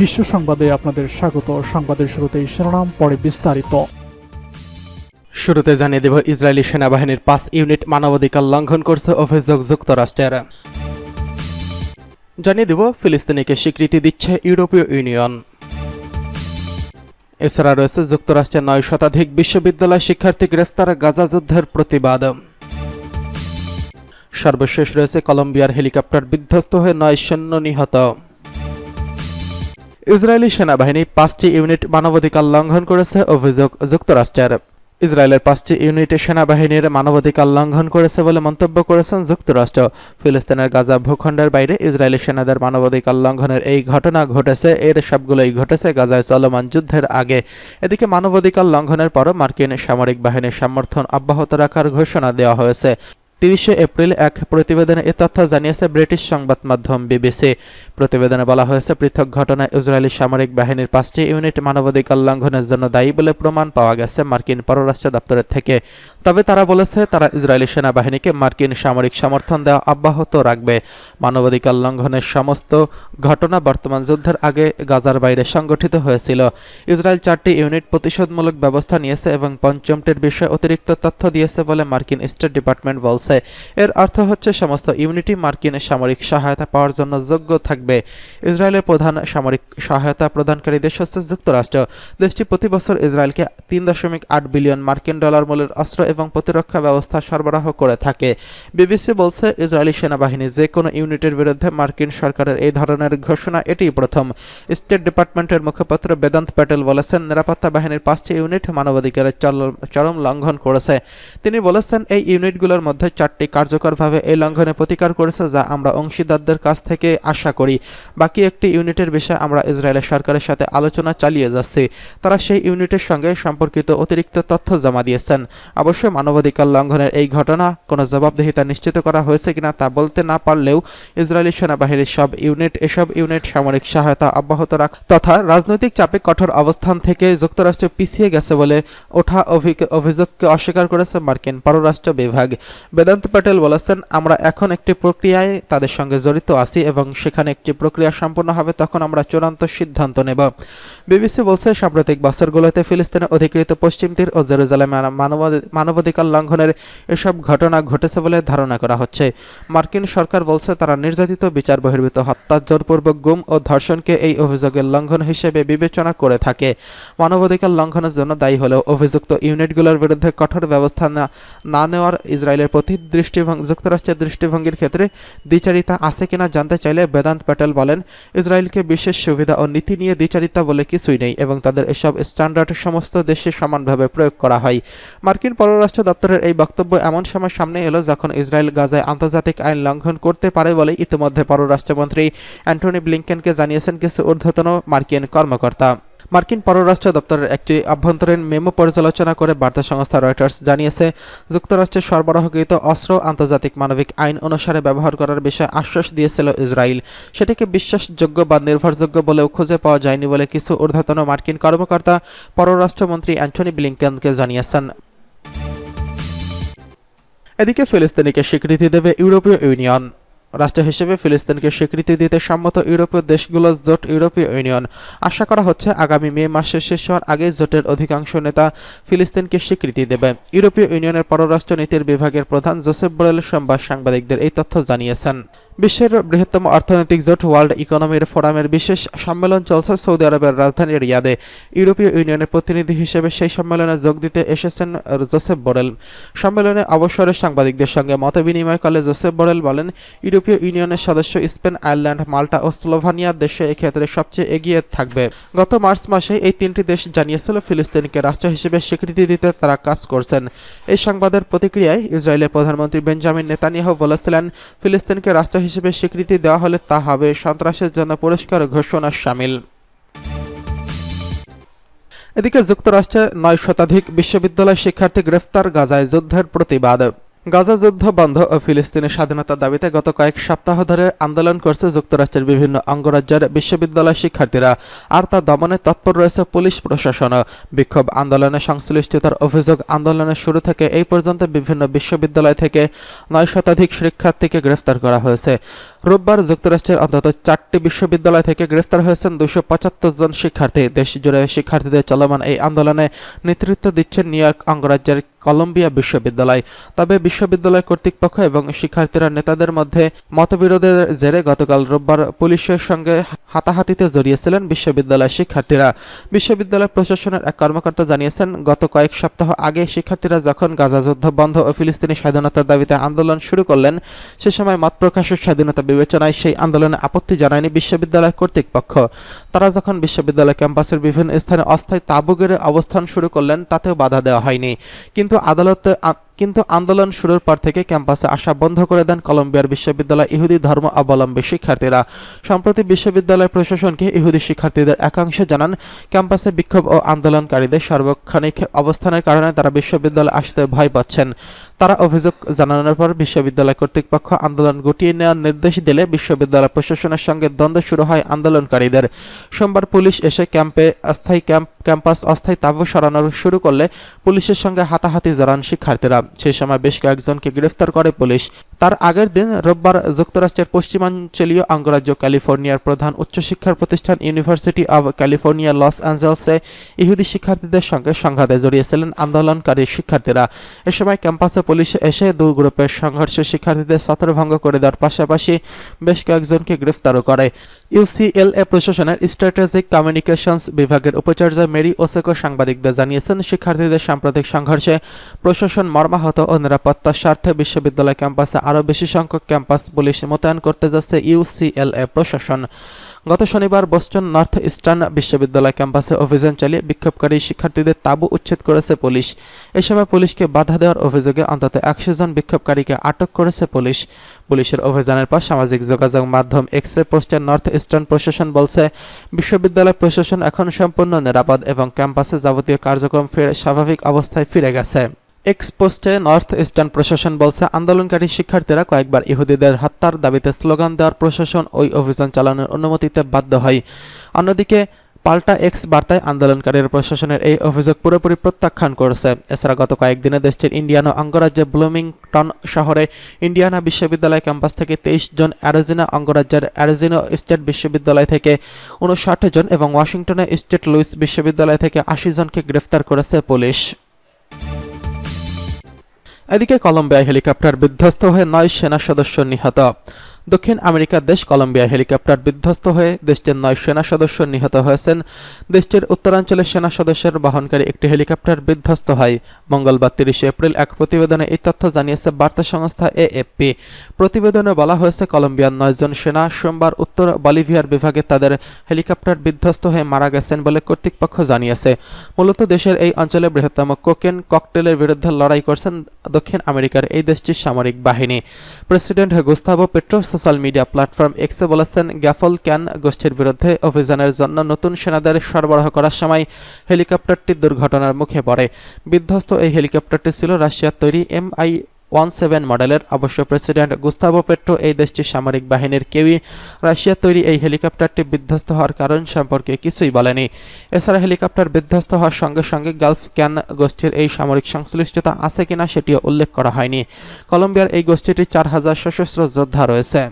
বিশ্ব সংবাদে আপনাদের স্বাগত। সংবাদের শুরুতেই শিরোনাম, পরে বিস্তারিত। শুরুতে জানিয়ে দেব, ইসরায়েলি সেনাবাহিনীর পাঁচ ইউনিট মানবাধিকার লঙ্ঘন করছে অভিযোগ যুক্তরাষ্ট্রের। জানিয়ে দেব, ফিলিস্তিনিকে স্বীকৃতি দিচ্ছে ইউরোপীয় ইউনিয়ন। এছাড়া রয়েছে যুক্তরাষ্ট্রের নয় শতাধিক বিশ্ববিদ্যালয় শিক্ষার্থী গ্রেফতার গাজা যুদ্ধের প্রতিবাদ। সর্বশেষ রয়েছে কলম্বিয়ার হেলিকপ্টার বিধ্বস্ত হয়ে নয় সৈন্য নিহত। ইসরায়েলি সেনাবাহিনী পাঁচটি ইউনিট মানবাধিকার লঙ্ঘন করেছে, অভিযোগ যুক্তরাষ্ট্রের। ইসরায়েলের পাঁচটি ইউনিট সেনাবাহিনীর মানবাধিকার লঙ্ঘন করেছে বলে মন্তব্য করেছেন যুক্তরাষ্ট্র। ফিলিস্তিনের গাজা ভূখণ্ডের বাইরে ইসরায়েলি সেনাদের মানবাধিকার লঙ্ঘনের এই ঘটনা ঘটেছে। এর সবগুলোই ঘটেছে গাজায় চলমান যুদ্ধের আগে। এদিকে মানবাধিকার লঙ্ঘনের পরও মার্কিন সামরিক বাহিনীর সমর্থন অব্যাহত রাখার ঘোষণা দেওয়া হয়েছে। তিরিশে এপ্রিল এক প্রতিবেদনে এ তথ্য জানিয়েছে ব্রিটিশ সংবাদ মাধ্যম বিবিসি। প্রতিবেদনে বলা হয়েছে, পৃথক ঘটনায় ইসরায়েলি সামরিক বাহিনীর পাঁচটি ইউনিট মানবাধিকার লঙ্ঘনের জন্য দায়ী বলে প্রমাণ পাওয়া গেছে মার্কিন পররাষ্ট্র দপ্তরের থেকে। তবে তারা বলেছে, তারা ইসরায়েলি সেনাবাহিনীকে মার্কিন সামরিক সমর্থন দেওয়া অব্যাহত রাখবে। মানবাধিকার লঙ্ঘনের সমস্ত ঘটনা বর্তমান যুদ্ধের আগে গাজার বাইরে সংগঠিত হয়েছিল। ইসরায়েল চারটি ইউনিট প্রতিশোধমূলক ব্যবস্থা নিয়েছে এবং পঞ্চমটির বিষয়ে অতিরিক্ত তথ্য দিয়েছে বলে মার্কিন স্টেট ডিপার্টমেন্ট বলছে। এর অর্থ হচ্ছে সমস্ত ইউনিটি মার্কিন সামরিক সহায়তা পাওয়ার জন্য যোগ্য থাকবে। ইসরায়েলের প্রধান সামরিক সহায়তা প্রদানকারী দেশ হচ্ছে যুক্তরাষ্ট্র। দেশটি প্রতি বছর ইসরায়েলকে তিন দশমিক আট বিলিয়ন মার্কিন ডলার মূল্যের অস্ত্র এবং প্রতিরক্ষা ব্যবস্থা সরবরাহ করে থাকে। বিবিসি বলছে, ইসরায়েলি সেনাবাহিনী যে কোনো ইউনিটের বিরুদ্ধে মার্কিন সরকারের এই ধরনের ঘোষণা এটিই প্রথম। স্টেট ডিপার্টমেন্টের মুখপাত্র বেদান্ত প্যাটেল বলেছেন, নিরাপত্তা বাহিনীর পাঁচটি ইউনিট মানবাধিকারের চরম লঙ্ঘন করেছে। তিনি বলেছেন, এই ইউনিটগুলোর মধ্যে চারটি কার্যকরভাবে এই লঙ্ঘনে প্রতিকার করেছে যা আমরা অংশীদারদের কাছ থেকে আশা করি। বাকি একটি ইউনিটের বিষয়ে আমরা ইসরায়েলের সরকারের সাথে আলোচনা চালিয়ে যাচ্ছি। তারা সেই ইউনিটের সঙ্গে সম্পর্কিত অতিরিক্ত তথ্য জমা দিয়েছেন। অবশ্যই মানবাধিকার লঙ্ঘনের এই ঘটনা কোনো জবাবদিহিতা নিশ্চিত করা হয়েছে কিনা তা বলতে না পারলেও ইসরায়েলি সেনাবাহিনীর সব ইউনিট, এসব ইউনিট সামরিক সহায়তা অব্যাহত রাখ তথা রাজনৈতিক চাপে কঠোর অবস্থান থেকে যুক্তরাষ্ট্র পিছিয়ে গেছে বলে ওঠা অভি- অভিযোগকে অস্বীকার করেছে মার্কিন পররাষ্ট্র বিভাগ। বেদান্ত প্যাটেল বলেছেন, আমরা এখন একটি প্রক্রিয়ায় তাদের সঙ্গে জড়িত আছি এবং সেখানে একটি প্রক্রিয়া সম্পন্ন হবে তখন আমরা চূড়ান্ত সিদ্ধান্ত নেব। বিবিসি বলছে, সাম্প্রতিক বছরগুলোতে ফিলিস্তিনের অধিকৃত পশ্চিম তীর ও জেরুজালেমে মানবাধিকার লঙ্ঘনের এসব ঘটনা ঘটেছে বলে ধারণা করা হচ্ছে। মার্কিন সরকার বলছে, তারা নির্যাতিত, বিচার বহির্ভূত, হত্যা, জোরপূর্বক গুম ও ধর্ষণকে এই অভিযোগের লঙ্ঘন হিসেবে বিবেচনা করে থাকে। মানবাধিকার লঙ্ঘনের জন্য দায়ী হলেও অভিযুক্ত ইউনিটগুলোর বিরুদ্ধে কঠোর ব্যবস্থা না নেওয়ার ইসরায়েলের প্রতি দৃষ্টিভঙ্গি যুক্তরাষ্ট্রের দৃষ্টিভঙ্গির ক্ষেত্রে দ্বিচারিতা আছে কিনা জানতে চাইলে বেদান্ত প্যাটেল বলেন, ইসরায়েলকে বিশেষ সুবিধা ও নীতি নিয়ে দ্বিচারিতা বলে কিছুই নেই এবং তাদের এসব স্ট্যান্ডার্ড সমস্ত দেশে সমানভাবে প্রয়োগ করা হয়। মার্কিন পররাষ্ট্র দপ্তরের এই বক্তব্য এমন সময় সামনে এলো যখন ইসরায়েল গাজায় আন্তর্জাতিক আইন লঙ্ঘন করতে পারে বলে ইতিমধ্যে পররাষ্ট্রমন্ত্রী অ্যান্টনি ব্লিংকেনকে জানিয়েছেন কিছু ঊর্ধ্বতন মার্কিন কর্মকর্তা। মার্কিন পররাষ্ট্র দপ্তরের একটি আভ্যন্তরীণ মেমো পর্যালোচনা করে বার্তা সংস্থা রয়টার্স জানিয়েছে, যুক্তরাষ্ট্রের সরবরাহকৃত অস্ত্র আন্তর্জাতিক মানবিক আইন অনুসারে ব্যবহার করার বিষয়ে আশ্বাস দিয়েছিল ইসরায়েল। সেটিকে বিশ্বাসযোগ্য বা নির্ভরযোগ্য বলেও খুঁজে পাওয়া যায়নি বলে কিছু ঊর্ধ্বতন মার্কিন কর্মকর্তা পররাষ্ট্রমন্ত্রী অ্যান্টনি ব্লিংকেনকে জানিয়েছেন। এদিকে ফিলিস্তিনিকে স্বীকৃতি দেবে ইউরোপীয় ইউনিয়ন। রাষ্ট্র হিসেবে ফিলিস্তিনকে স্বীকৃতি দিতে সম্মত ইউরোপীয় দেশগুলোর জোট ইউরোপীয় ইউনিয়ন। আশা করা হচ্ছে আগামী মে মাসের শেষ হওয়ার আগে জোটের অধিকাংশ নেতা ফিলিস্তিনকে স্বীকৃতি দেবে। ইউরোপীয় ইউনিয়নের পররাষ্ট্র নীতির বিভাগের প্রধান জোসেফ বোরেল সোমবার সাংবাদিকদের এই তথ্য জানিয়েছেন। বিশ্বের বৃহত্তম অর্থনৈতিক জোট ওয়ার্ল্ড ইকোনমির ফোরামের বিশেষ সম্মেলন চলছে সৌদি আরবের রাজধানী রিয়াদে। ইউরোপীয় ইউনিয়নের প্রতিনিধি হিসেবে সেই সম্মেলনে যোগ দিতে এসেছেন জোসেফ বোরেল। সম্মেলনে অবসরের সাংবাদিকদের সঙ্গে মত মতবিনিময়কালে জোসেফ বোরেল বলেন, ইউরোপীয় ইউনিয়নের সদস্য স্পেন, আয়ারল্যান্ড, মাল্টা ও স্লোভানিয়া দেশে এক্ষেত্রে সবচেয়ে এগিয়ে থাকবে। গত মার্চ মাসে এই তিনটি দেশ জানিয়েছিল ফিলিস্তিনকে রাষ্ট্র হিসেবে স্বীকৃতি দিতে তারা কাজ করছেন। এই সংবাদের প্রতিক্রিয়ায় ইসরায়েলের প্রধানমন্ত্রী বেঞ্জামিন নেতানিয়াহু বলেছিলেন, ফিলিস্তিনকে রাষ্ট্র হিসেবে স্বীকৃতি দেওয়া হলে তা হবে সন্ত্রাসের জন্য পুরস্কার ঘোষণার সামিল। এদিকে যুক্তরাষ্ট্রে নয় শতাধিক বিশ্ববিদ্যালয় শিক্ষার্থী গ্রেফতার গাজায় যুদ্ধের প্রতিবাদ। গাজা যুদ্ধ বন্ধ ও ফিলিস্তিনের স্বাধীনতার দাবিতে গত কয়েক সপ্তাহ ধরে আন্দোলন করছে যুক্তরাষ্ট্রের বিভিন্ন অঙ্গরাজ্যের বিশ্ববিদ্যালয় শিক্ষার্থীরা। আর তা দমনে তৎপর রয়েছে পুলিশ প্রশাসন। বিক্ষোভ আন্দোলনে সংশ্লিষ্টতার অভিযোগ আন্দোলনের শুরু থেকে এই পর্যন্ত বিভিন্ন বিশ্ববিদ্যালয় থেকে নয় শতাধিক শিক্ষার্থীকে গ্রেফতার করা হয়েছে। রোববার যুক্তরাষ্ট্রের অন্তত চারটি বিশ্ববিদ্যালয় থেকে গ্রেফতার হয়েছেন দুশো পঁচাত্তর জন শিক্ষার্থী। দেশ জুড়ে শিক্ষার্থীদের চলমান এই আন্দোলনে নেতৃত্ব দিচ্ছেন নিউ ইয়র্ক অঙ্গরাজ্যের কলম্বিয়া বিশ্ববিদ্যালয়। তবে বিশ্ববিদ্যালয় কর্তৃপক্ষ এবং শিক্ষার্থীরা নেতাদের মধ্যে মতবিরোধের জেরে গতকাল রোববার পুলিশের সঙ্গে হাতাহাতিতে জড়িয়েছিলেন বিশ্ববিদ্যালয়ের শিক্ষার্থীরা। বিশ্ববিদ্যালয় প্রশাসনের এক কর্মকর্তা জানিয়েছেন, গত কয়েক সপ্তাহ আগে শিক্ষার্থীরা যখন গাজা যুদ্ধ বন্ধ ও ফিলিস্তিনি স্বাধীনতার দাবিতে আন্দোলন শুরু করলেন, সে সময় মত প্রকাশের স্বাধীনতা বিবেচনায় সেই আন্দোলনে আপত্তি জানায়নি বিশ্ববিদ্যালয় কর্তৃপক্ষ। তারা যখন বিশ্ববিদ্যালয় ক্যাম্পাসের বিভিন্ন স্থানে অস্থায়ী তাঁবু গেড়ে অবস্থান শুরু করলেন, তাতেও বাধা দেওয়া হয়নি। কিন্তু আদালতে আ- কিন্তু আন্দোলন শুরুর পর থেকে ক্যাম্পাসে আসা বন্ধ করে দেন কলম্বিয়ার বিশ্ববিদ্যালয় ইহুদি ধর্ম অবলম্বী শিক্ষার্থীরা। সম্প্রতি বিশ্ববিদ্যালয় প্রশাসনকে ইহুদি শিক্ষার্থীদের একাংশ জানান, ক্যাম্পাসে বিক্ষোভ ও আন্দোলনকারীদের সার্বক্ষণিক অবস্থানের কারণে তারা বিশ্ববিদ্যালয়ে আসতে ভয় পাচ্ছেন। তারা অভিযোগ জানানোর পর বিশ্ববিদ্যালয় কর্তৃপক্ষ আন্দোলন গুটিয়ে নেওয়ার নির্দেশ দিলে বিশ্ববিদ্যালয় প্রশাসনের সঙ্গে দ্বন্দ্ব শুরু হয় আন্দোলনকারীদের। সোমবার পুলিশ এসে ক্যাম্পে অস্থায়ী ক্যাম্প, ক্যাম্পাস অস্থায়ী তাঁবু সরানো শুরু করলে পুলিশের সঙ্গে হাতাহাতি জড়ান শিক্ষার্থীরা। সেই সময় বেশ কয়েকজনকে গ্রেফতার করে পুলিশ। তার আগের দিন রোববার যুক্তরাষ্ট্রের পশ্চিমাঞ্চলীয় অঙ্গরাজ্য ক্যালিফোর্নিয়ার প্রধান উচ্চশিক্ষার প্রতিষ্ঠান ইউনিভার্সিটি অব ক্যালিফোর্নিয়া, লস অ্যাঞ্জেলসে ইহুদি শিক্ষার্থীদের সঙ্গে সংঘাতে জড়িয়েছিলেন আন্দোলনকারী শিক্ষার্থীরা। এ সময় ক্যাম্পাসে পুলিশ এসে দুই গ্রুপের সংঘর্ষে শিক্ষার্থীদের ছত্রভঙ্গ করে দেওয়ার পাশাপাশি বেশ কয়েকজনকে গ্রেফতারও করে। ইউসিএলএ প্রশাসনের স্ট্র্যাটেজিক কমিউনিকেশনস বিভাগের উপাচার্য মেরি ওসেকো সাংবাদিকদের জানিয়েছেন, শিক্ষার্থীদের সাম্প্রতিক সংঘর্ষে প্রশাসন মর্মাহত ও নিরাপত্তার স্বার্থে বিশ্ববিদ্যালয় ক্যাম্পাসে আরও বেশি সংখ্যক ক্যাম্পাস পুলিশ মোতায়েন করতে যাচ্ছে ইউসিএলএ প্রশাসন। গত শনিবার বোস্টন নর্থ ইস্টার্ন বিশ্ববিদ্যালয় ক্যাম্পাসে অভিযান চালিয়ে বিক্ষোভকারী শিক্ষার্থীদের তাঁবু উচ্ছেদ করেছে পুলিশ। এ সময় পুলিশকে বাধা দেওয়ার অভিযোগে অন্তত একশো জন বিক্ষোভকারীকে আটক করেছে পুলিশ। পুলিশের অভিযানের পর সামাজিক যোগাযোগ মাধ্যম এক্সরে পোস্টে নর্থ ইস্টার্ন প্রশাসন বলছে, বিশ্ববিদ্যালয় প্রশাসন এখন সম্পূর্ণ নিরাপদ এবং ক্যাম্পাসে যাবতীয় কার্যক্রম ফিরে স্বাভাবিক অবস্থায় ফিরে গেছে। এক্স পোস্টে নর্থ ইস্টার্ন প্রশাসন বলছে, আন্দোলনকারী শিক্ষার্থীরা কয়েকবার ইহুদিদের হত্যার দাবিতে স্লোগান দেওয়ার প্রশাসন ওই অভিযান চালানোর অনুমতিতে বাধ্য হয়। অন্যদিকে, পাল্টা এক্স বার্তায় আন্দোলনকারীর প্রশাসনের এই অভিযোগ পুরোপুরি প্রত্যাখ্যান করেছে। এছাড়া গত কয়েকদিনে দেশটির ইন্ডিয়ানা অঙ্গরাজ্যের ব্লুমিংটন শহরে ইন্ডিয়ানা বিশ্ববিদ্যালয় ক্যাম্পাস থেকে তেইশ জন, অ্যারিজোনা অঙ্গরাজ্যের অ্যারিজোনা স্টেট বিশ্ববিদ্যালয় থেকে উনষাট জন এবং ওয়াশিংটনের স্টেট লুইস বিশ্ববিদ্যালয় থেকে আশি জনকে গ্রেফতার করেছে পুলিশ। এদিকে কলম্বিয়ায় হেলিকপ্টার বিধ্বস্ত হয়ে নয় সেনা সদস্য নিহত। দক্ষিণ আমেরিকার দেশ কলম্বিয়া হেলিকপ্টার বিধ্বস্ত হয়ে দেশটির নয় সেনা সদস্য নিহত হয়েছেন। দেশটির উত্তরাঞ্চলের সেনা সদস্যের বহনকারী একটি হেলিকপ্টার বিধ্বস্ত হয়। মঙ্গলবার তিরিশে এপ্রিল এক প্রতিবেদনে এই তথ্য জানিয়েছে বার্তা সংস্থা এএফপি। প্রতিবেদনে বলা হয়েছে, কলম্বিয়ার নয়জন সেনা সোমবার উত্তর বলিভিয়ার বিভাগে তাদের হেলিকপ্টার বিধ্বস্ত হয়ে মারা গেছেন বলে কর্তৃপক্ষ জানিয়েছে। মূলত দেশের এই অঞ্চলে বৃহত্তম কোকেন ককটেলের বিরুদ্ধে লড়াই করছেন দক্ষিণ আমেরিকার এই দেশটির সামরিক বাহিনী। President Gustavo Petro social media platform এক্সে বলেছেন গ্যাফল ক্যান গোষ্ঠীর বিরুদ্ধে অভিযানের জন্য নতুন সেনাদের সরবরাহ করার সময় হেলিকপ্টারটি দুর্ঘটনার মুখে পড়ে। বিধ্বস্ত এই হেলিকপ্টারটি ছিল রাশিয়ার তৈরি এমআই ওয়ান সেভেন মডেলের অবশ্য প্রেসিডেন্ট গুস্তাভো পেট্রো এই দেশটির সামরিক বাহিনীর কেউই রাশিয়া তৈরি এই হেলিকপ্টারটি বিধ্বস্ত হওয়ার কারণ সম্পর্কে কিছুই বলেনি। এছাড়া হেলিকপ্টার বিধ্বস্ত হওয়ার সঙ্গে সঙ্গে গালফ ক্যান গোষ্ঠীর এই সামরিক সংশ্লিষ্টতা আছে কিনা সেটিও উল্লেখ করা হয়নি। কলম্বিয়ার এই গোষ্ঠীটির চার হাজার সশস্ত্র যোদ্ধা রয়েছে।